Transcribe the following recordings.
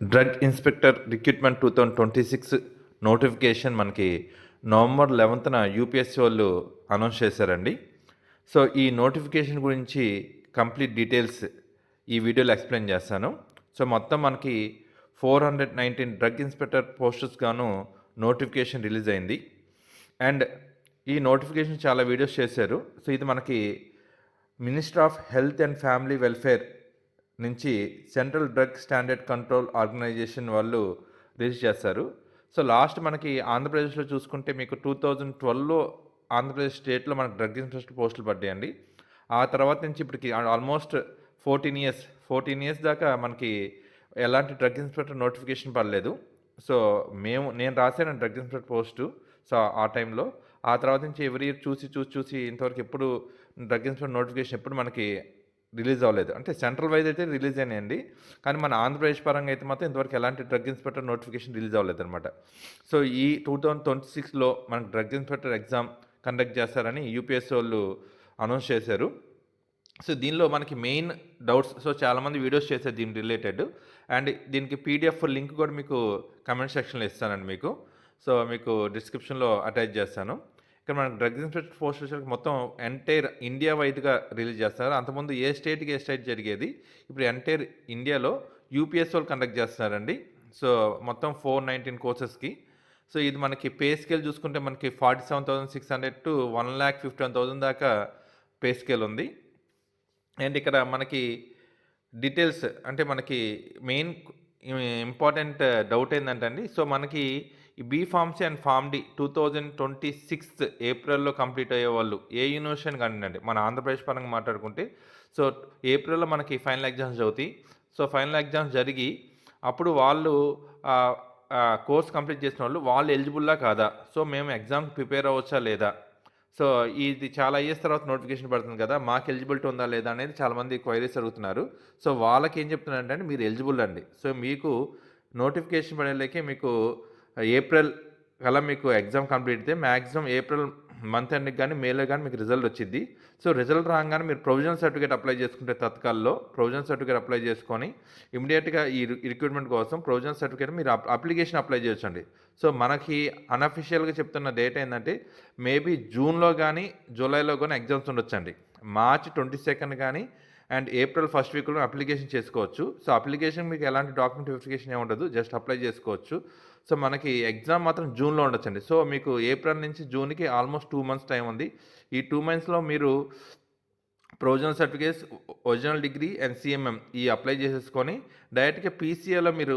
Drug inspector recruitment two thousand twenty six notification మనకి November లెవెంత్న UPSC వాళ్ళు announce చేశారండి. సో ఈ నోటిఫికేషన్ గురించి కంప్లీట్ డీటెయిల్స్ ఈ వీడియోలో ఎక్స్ప్లెయిన్ చేస్తాను. సో మొత్తం మనకి four hundred nineteen drug inspector posters గాను నోటిఫికేషన్ రిలీజ్ అయింది. అండ్ ఈ నోటిఫికేషన్ చాలా వీడియోస్ చేశారు. సో ఇది మనకి minister of health and family welfare నుంచి central drug standard control organisation వాళ్ళు రిలీజ్ చేస్తారు సో లాస్ట్ మనకి ఆంధ్రప్రదేశ్లో చూసుకుంటే మీకు టూ థౌజండ్ ట్వెల్వ్లో ఆంధ్రప్రదేశ్ స్టేట్లో మనకు డ్రగ్ ఇన్స్పెక్టర్ పోస్టులు పడ్డాయండి. ఆ తర్వాత నుంచి ఇప్పటికి almost fourteen years fourteen years దాకా మనకి ఎలాంటి డ్రగ్ ఇన్స్పెక్టర్ నోటిఫికేషన్ పడలేదు. సో మేము నేను రాశాను డ్రగ్ ఇన్స్పెక్టర్ పోస్టు సో ఆ టైంలో. ఆ తర్వాత నుంచి ఎవరి ఇయర్ చూసి చూసి చూసి ఇంతవరకు ఎప్పుడు డ్రగ్ ఇన్స్పెక్టర్ నోటిఫికేషన్ ఎప్పుడు మనకి రిలీజ్ అవ్వలేదు. అంటే సెంట్రల్ వైజ్ అయితే రిలీజ్ అయినాయండి. కానీ మన ఆంధ్రప్రదేశ్ పరంగా అయితే మాత్రం ఇంతవరకు ఎలాంటి డ్రగ్ ఇన్స్పెక్టర్ నోటిఫికేషన్ రిలీజ్ అవ్వలేదు అనమాట సో ఈ టూ థౌజండ్ ట్వంటీ సిక్స్లో మనకు డ్రగ్ ఇన్స్పెక్టర్ ఎగ్జామ్ కండక్ట్ చేస్తారని యూపీఎస్ వాళ్ళు అనౌన్స్ చేశారు. సో దీనిలో మనకి మెయిన్ డౌట్స్ సో చాలామంది వీడియోస్ చేశారు దీని రిలేటెడ్. అండ్ దీనికి పీడిఎఫ్ లింక్ కూడా మీకు కమెంట్ సెక్షన్లో ఇస్తానండి మీకు. సో మీకు డిస్క్రిప్షన్లో అటాచ్ చేస్తాను. ఇక్కడ మనకు డ్రగ్స్ ఇన్స్పెక్టర్ పోస్ట్ వచ్చేసరికి మొత్తం ఎంటైర్ ఇండియా వైడ్గా రిలీజ్ చేస్తున్నారు. అంతకుముందు ఏ స్టేట్కి ఏ స్టేట్ జరిగేది? ఇప్పుడు ఎంటైర్ ఇండియాలో యూపీఎస్ వాళ్ళు కండక్ట్ చేస్తున్నారండి. సో మొత్తం ఫోర్ నైన్టీన్ కోర్సెస్కి. సో ఇది మనకి పే స్కేల్ చూసుకుంటే మనకి forty seven thousand six hundred to one lakh fifteen thousand దాకా పే స్కేల్ ఉంది. అండ్ ఇక్కడ మనకి డీటెయిల్స్ అంటే మనకి మెయిన్ ఇంపార్టెంట్ డౌట్ ఏంటంటే అండి సో మనకి B pharmacy and pharm D two thousand twenty sixth ఏప్రిల్లో కంప్లీట్ అయ్యే వాళ్ళు ఏ యూనివర్సిటీ కానివ్వండి మన ఆంధ్రప్రదేశ్ పరంగా మాట్లాడుకుంటే. సో ఏప్రిల్లో మనకి ఫైనల్ ఎగ్జామ్స్ చదువుతాయి సో ఫైనల్ ఎగ్జామ్స్ జరిగి అప్పుడు వాళ్ళు కోర్స్ కంప్లీట్ చేసిన వాళ్ళు వాళ్ళు ఎలిజిబుల్లా కాదా? సో మేము ఎగ్జామ్కి ప్రిపేర్ అవ్వచ్చా లేదా? సో ఇది చాలా ఇయర్స్ తర్వాత నోటిఫికేషన్ పడుతుంది కదా మాకు ఎలిజిబిలిటీ ఉందా లేదా అనేది చాలామంది క్వైరీస్ అడుగుతున్నారు. సో వాళ్ళకి ఏం చెప్తున్నారంటే మీరు ఎలిజిబుల్ అండి. సో మీకు నోటిఫికేషన్ పడేలేకే మీకు ఏప్రిల్ కల్లా మీకు ఎగ్జామ్ కంప్లీట్ అయితే మ్యాక్సిమం ఏప్రిల్ మంత్ ఎండ్కి కానీ మేలో కానీ మీకు రిజల్ట్ వచ్చింది సో రిజల్ట్ రాగానే మీరు ప్రొవిజనల్ సర్టిఫికేట్ అప్లై చేసుకుంటే తత్కాల్లో ప్రొవిజనల్ సర్టిఫికేట్ అప్లై చేసుకొని ఇమీడియట్గా ఈ రిక్రూట్మెంట్ కోసం ప్రొవిజనల్ సర్టిఫికేట్ మీరు అప్లికేషన్ అప్లై చేయొచ్చండి. సో మనకి అన్అఫిషియల్గా చెప్తున్న డేట్ ఏంటంటే మేబీ జూన్లో కానీ జూలైలో కానీ ఎగ్జామ్స్ ఉండొచ్చండి. మార్చ్ ట్వంటీ సెకండ్ కానీ అండ్ ఏప్రిల్ ఫస్ట్ వీక్లో అప్లికేషన్ చేసుకోవచ్చు. సో అప్లికేషన్ మీకు ఎలాంటి డాక్యుమెంట్ వెరిఫికేషన్ ఏమి ఉండదు జస్ట్ అప్లై చేసుకోవచ్చు. సో మనకి ఎగ్జామ్ మాత్రం జూన్లో ఉండొచ్చండి. సో మీకు ఏప్రిల్ నుంచి జూన్కి ఆల్మోస్ట్ టూ మంత్స్ టైం ఉంది. ఈ టూ మంత్స్లో మీరు provisional certificates original degree and CMM ఈ అప్లై చేసేసుకొని డైరెక్ట్గా పీసీఏలో మీరు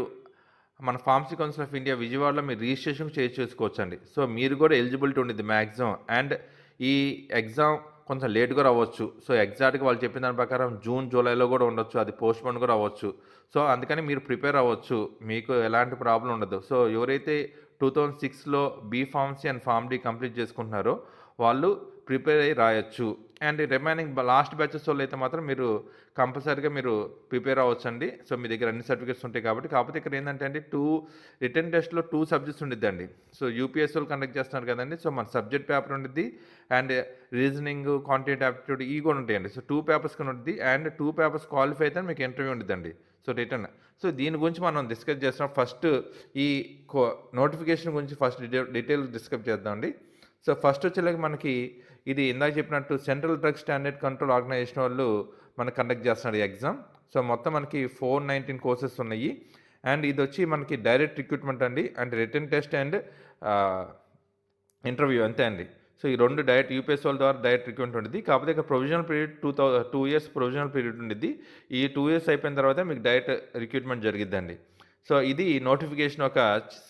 మన ఫార్మసీ కౌన్సిల్ ఆఫ్ ఇండియా విజయవాడలో మీరు రిజిస్ట్రేషన్ చేసి చేసుకోవచ్చండి సో మీరు కూడా ఎలిజిబిలిటీ ఉండేది మ్యాక్సిమం అండ్ ఈ ఎగ్జామ్ కొంచెం లేట్గా రావచ్చు. సో ఎగ్జాక్ట్గా వాళ్ళు చెప్పిన దాని ప్రకారం జూన్ జూలైలో కూడా ఉండొచ్చు. అది పోస్ట్ పోన్ కూడా అవ్వచ్చు. సో అందుకని మీరు ప్రిపేర్ అవ్వచ్చు. మీకు ఎలాంటి ప్రాబ్లం ఉండదు. సో ఎవరైతే టూ థౌజండ్ సిక్స్లో B pharmacy and pharm D complete చేసుకుంటున్నారో వాళ్ళు ప్రిపేర్ అయ్యి రాయొచ్చు. అండ్ రిమైనింగ్ లాస్ట్ బ్యాచెస్ వాళ్ళు అయితే మాత్రం మీరు కంపల్సరీగా మీరు ప్రిపేర్ అవ్వచ్చండి. సో మీ దగ్గర అన్ని సర్టిఫికేట్స్ ఉంటాయి కాబట్టి. కాకపోతే ఇక్కడ ఏంటంటే అండి టూ రిటర్న్ టెస్ట్లో టూ సబ్జెక్ట్స్ ఉండిద్దండి. సో యూపీఎస్ వాళ్ళు కండక్ట్ చేస్తున్నారు కదండి. సో మన సబ్జెక్ట్ పేపర్ ఉండిద్ది అండ్ రీజనింగ్ కాంటెంట్ యాప్టిట్యూడ్ ఈ కూడా ఉంటాయండి. సో టూ పేపర్స్ కానీ ఉంటుంది అండ్ టూ పేపర్స్ క్వాలిఫై అయితే మీకు ఇంటర్వ్యూ ఉండిద్దండి. So return. సో దీని గురించి మనం డిస్కస్ చేస్తున్నాం. ఫస్ట్ ఈ నోటిఫికేషన్ గురించి ఫస్ట్ డీటెయిల్ డీటెయిల్ డిస్కస్ చేద్దామండి సో ఫస్ట్ వచ్చేలాగా మనకి ఇది ఇందాక చెప్పినట్టు central drug standard control organization వాళ్ళు మనకు కండక్ట్ చేస్తున్నారు ఈ ఎగ్జామ్. సో మొత్తం మనకి ఫోర్ నైన్టీన్ కోర్సెస్ ఉన్నాయి. అండ్ ఇది వచ్చి మనకి డైరెక్ట్ రిక్రూట్మెంట్ అండి. And written test and interview అంతే అండి. సో ఈ రెండు డైరెక్ట్ యూపీఎస్ వాళ్ళ ద్వారా డైరెక్ట్ రిక్రూట్మెంట్ ఉంటుంది కాకపోతే ఇక్కడ provisional period two thou two years provisional period ఉండిద్ది. ఈ టూ ఇయర్స్ అయిపోయిన తర్వాత మీకు డైరెక్ట్ రిక్రూట్మెంట్ జరిగిద్దండి. సో ఇది నోటిఫికేషన్ ఒక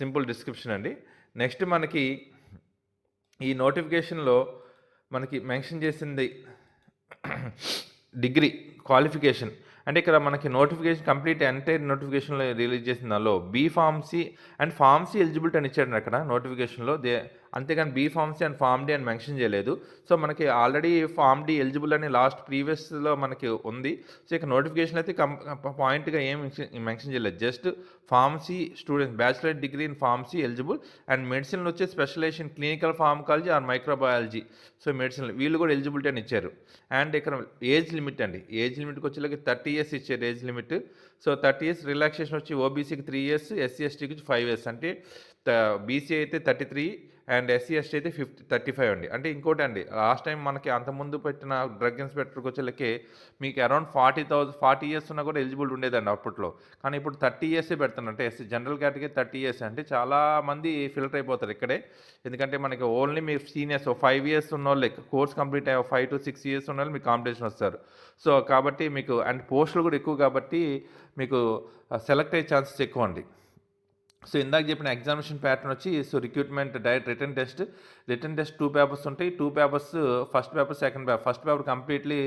సింపుల్ డిస్క్రిప్షన్ అండి. నెక్స్ట్ మనకి ఈ నోటిఫికేషన్లో మనకి మెన్షన్ చేసింది డిగ్రీ క్వాలిఫికేషన్. అంటే ఇక్కడ మనకి నోటిఫికేషన్ కంప్లీట్ ఎంటైర్ నోటిఫికేషన్లో రిలీజ్ చేసిన దానిలో B pharmacy and pharmacy eligibility అని ఇచ్చాడు అక్కడ నోటిఫికేషన్లో. దే అంతేగాని B pharmacy and pharm D అని మెన్షన్ చేయలేదు. సో మనకి ఆల్రెడీ ఫార్మ్ డి ఎలిజిబుల్ అని లాస్ట్ ప్రీవియస్లో మనకి ఉంది. సో ఇక నోటిఫికేషన్ అయితే కం పాయింట్గా ఏం మెన్షన్ చేయలేదు. Just pharmacy students bachelor degree in pharmacy eligible and medicine వచ్చే specialization clinical pharmacology or microbiology so medicine వీళ్ళు కూడా ఎలిజిబిలిటీ అని ఇచ్చారు. అండ్ ఇక్కడ ఏజ్ లిమిట్ అండి. ఏజ్ లిమిట్కి వచ్చేలాగా థర్టీ ఇయర్స్ ఇచ్చారు age limit so thirty years relaxation వచ్చి ఓబీసీకి త్రీ ఇయర్స్ ఎస్సీ ఎస్టీకి ఫైవ్ ఇయర్స్ అంటే బీసీ అయితే thirty three and SC ST అయితే ఫిఫ్టీ థర్టీ ఫైవ్ అండి. అంటే ఇంకోటి అండి లాస్ట్ టైం మనకి అంతకుముందు పెట్టిన డ్రగ్ ఇన్స్పెక్టర్కి వచ్చేలకి మీకు around forty thousand forty years ఉన్నా కూడా ఎలిజిబుల్ ఉండేదండి అప్పట్లో. కానీ ఇప్పుడు థర్టీ ఇయర్సే పెడుతున్నారు. అంటే SC general category thirty years. అంటే చాలా మంది ఫిల్టర్ అయిపోతారు ఇక్కడే. ఎందుకంటే మనకి ఓన్లీ మీ సీనియర్స్ ఫైవ్ ఇయర్స్ ఉన్న వాళ్ళు కోర్స్ కంప్లీట్ అయ్యే ఫైవ్ టు సిక్స్ ఇయర్స్ ఉన్న వాళ్ళు మీకు కాంపిటీషన్ వస్తారు. సో కాబట్టి మీకు అండ్ పోస్టులు కూడా ఎక్కువ కాబట్టి మీకు సెలెక్ట్ అయ్యే ఛాన్సెస్ ఎక్కువ అండి సో ఇందాక చెప్పిన ఎగ్జామినేషన్ ప్యాటర్న్ వచ్చి so recruitment direct written test written test two papers ఉంటాయి. Two papers first paper second paper first paper completely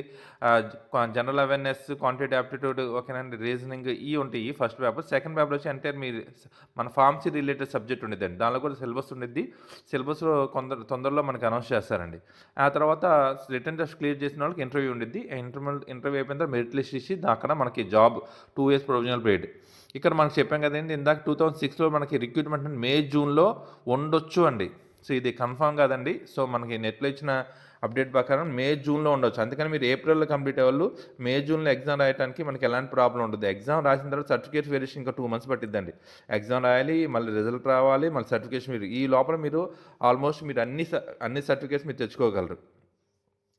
general awareness quantity aptitude ఓకేనండి రీజనింగ్ ఈ ఉంటాయి. ఫస్ట్ పేపర్ సెకండ్ పేపర్ వచ్చి అంటే మీ మన ఫార్మసీ రిలేటెడ్ సబ్జెక్ట్ ఉండేదండి. దానిలో కూడా సిలబస్ ఉండేది సిలబస్లో కొందరు తొందరలో మనకి అనౌన్స్ చేస్తారండి. ఆ తర్వాత రిటర్న్ టెస్ట్ క్లియర్ చేసిన వాళ్ళకి ఇంటర్వ్యూ ఉండిద్ది. ఇంటర్వ్యూ ఇంటర్వ్యూ అయిపోయిన తర్వాత మెరిట్ లిస్ట్ ఇచ్చి అక్కడ మనకి job two years provisional period ఇక్కడ మనకు చెప్పాం కదండి ఇందాక టూ థౌసండ్ సిక్స్లో మనకి రిక్రూట్మెంట్ మే జూన్లో ఉండొచ్చు అండి. సో ఇది కన్ఫామ్ కాదండి. సో మనకి నెట్లో ఇచ్చిన అప్డేట్ ప్రకారం మే జూన్లో ఉండొచ్చు. అందుకని మీరు ఏప్రిల్లో కంప్లీట్ అయ్యేవాళ్ళు మే జూన్లో ఎగ్జామ్ రాయడానికి మనకి ఎలాంటి ప్రాబ్లం ఉండదు. ఎగ్జామ్ రాసిన తర్వాత సర్టిఫికేట్ వెరిఫికేషన్ ఇంకా టూ మంత్స్ పట్టిద్దండి. ఎగ్జామ్ రాయాలి మళ్ళీ రిజల్ట్ రావాలి మళ్ళీ సర్టిఫికేషన్ మీరు ఈ లోపల మీరు ఆల్మోస్ట్ మీరు అన్ని స- అన్ని సర్టిఫికేట్స్ మీరు తెచ్చుకోగలరు.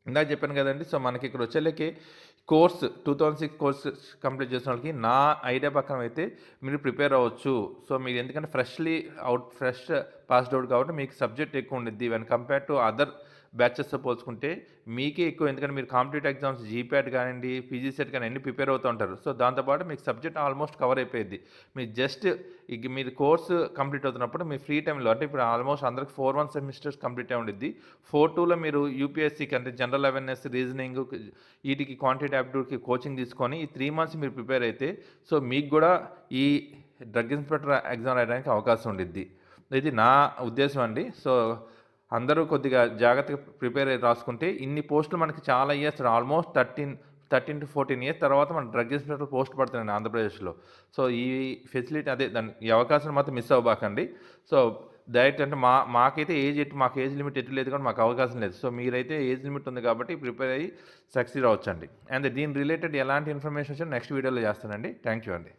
ఇందాక చెప్పాను కదండి సో మనకి ఇక్కడ వచ్చేళ్ళకి course two thousand six course complete చేసిన వాళ్ళకి నా ఐడియా ప్రకారం అయితే మీరు ప్రిపేర్ అవ్వచ్చు. సో మీరు ఎందుకంటే freshly out fresh passed out కాబట్టి మీకు సబ్జెక్ట్ ఎక్కువ ఉండిద్ది. వెన్ కంపేర్ టు అదర్ బ్యాచెస్తో పోల్చుకుంటే మీకే ఎక్కువ. ఎందుకంటే మీరు కాంపిటేటివ్ ఎగ్జామ్స్ జీప్యాట్ కానివ్వండి పీజీ సెట్ కానీ అన్ని ప్రిపేర్ అవుతూ ఉంటారు. సో దాంతోపాటు మీకు సబ్జెక్ట్ ఆల్మోస్ట్ కవర్ అయిపోయింది. మీరు జస్ట్ ఇక మీరు కోర్సు కంప్లీట్ అవుతున్నప్పుడు మీ ఫ్రీ టైంలో అంటే ఇప్పుడు ఆల్మోస్ట్ అందరికి ఫోర్ వన్ సెమిస్టర్స్ కంప్లీట్ అయి ఉండిద్ది. ఫోర్ టూలో మీరు యూపీఎస్సీకి అంటే జనరల్ అవేర్నెస్ రీజనింగ్ వీటికి క్వాంటిటీ యాప్టిట్యూడ్కి కోచింగ్ తీసుకొని ఈ త్రీ మంత్స్ మీరు ప్రిపేర్ అయితే సో మీకు కూడా ఈ డ్రగ్ ఇన్స్పెక్టర్ ఎగ్జామ్ రాయడానికి అవకాశం ఉండిద్ది. ఇది నా ఉద్దేశం అండి. సో అందరూ కొద్దిగా జాగ్రత్తగా ప్రిపేర్ అయ్యి రాసుకుంటే ఇన్ని పోస్టులు మనకి చాలా years almost thirteen thirteen to fourteen years తర్వాత మన డ్రగ్ ఇన్స్పెక్టర్ పోస్ట్ పడుతున్నాయి ఆంధ్రప్రదేశ్లో. సో ఈ ఫెసిలిటీ అదే దాని ఈ అవకాశం మాత్రం మిస్ అవ్వబాకండి. సో డైరెక్ట్ అంటే మా మాకైతే ఏజ్ ఎట్టు మాకు ఏజ్ లిమిట్ ఎట్టు లేదు కానీ మాకు అవకాశం లేదు. సో మీరైతే ఏజ్ లిమిట్ ఉంది కాబట్టి ప్రిపేర్ అయ్యి సక్సీడ్ అవ్వచ్చండి. అండ్ దీని రిలేటెడ్ ఎలాంటి ఇన్ఫర్మేషన్ వచ్చినా నెక్స్ట్ వీడియోలో చేస్తానండి. థ్యాంక్ యూ అండి.